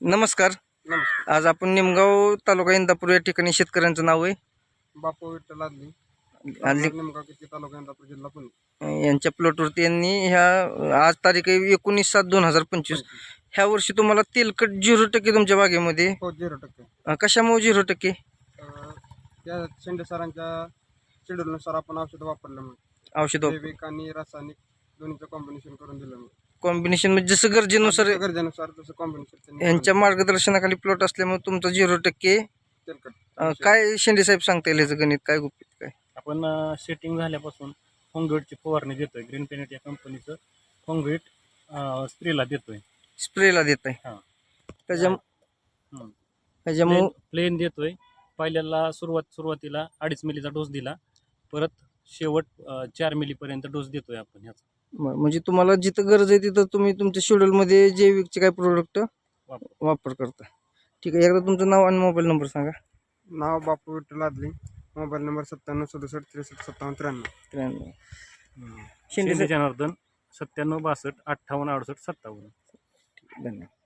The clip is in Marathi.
नमस्कार. आज आपण निमगाव तालुका इंदापूर या ठिकाणी शेतकऱ्यांचं नाव आहे. बापू विठ्ठल आदली. किती तालुका इंदापूर जिल्हा पुणे. यांच्या प्लॉटवरती यांनी ह्या आज तारीख आहे एकोणीस सात दोन हजार पंचवीस. ह्या वर्षी तुम्हाला तेलकट झिरो टक्के तुमच्या बागेमध्ये. हो झिरो टक्के. अं, कशामुळे झिरो टक्के? अं, त्या शेंडे सरांच्या शेड्यूलनुसार आपण औषधं वापरल्यामुळे औषध जैविक आणि रासायनिक दोन्हीचं कॉम्बिनेशन करून दिल्यामुळे कॉम्बिनेशन म्हणजे जसं गरजेनुसार गरजेनुसार तसं कॉम्बिनेशन यांच्या मार्गदर्शनाखाली प्लॉट असल्यामुळे तुमचं झिरो टक्के अं, काय शिंदे साहेब सांगता येईल याचं गणित काय गुपित काय? आपण सेटिंग झाल्यापासून फोंगवेटची फवारणी देतोय. ग्रीन पेनेट या कंपनीचं फोंगवेट स्प्रेला देतोय. स्प्रेला देत आहे हां. त्याच्या. त्याच्यामुळे प्लेन देतोय. पहिल्याला सुरुवात सुरुवातीला अडीच मिलीचा डोस दिला. परत शेवट अं, चार मिलीपर्यंत डोस देतोय आपण ह्याचा. म्हणजे तुम्हाला जिथं गरज आहे तिथं तुम्ही तुमच्या शेड्यूलमध्ये जैविकचे काय प्रोडक्ट वापर. वापर करता. ठीक आहे एकदा तुमचं नाव आणि मोबाईल नंबर सांगा. नाव बापू विठ्ठल आदली. मोबाईल नंबर सत्त्याण्णव सदुसष्ट त्रेसष्ट सत्तावन्न त्र्याण्णव. त्र्याण्णव. शिंदे जनार्दन सत्त्याण्णव बासष्ट अठ्ठावन्न अडुसष्ट सत्तावन्न. धन्यवाद.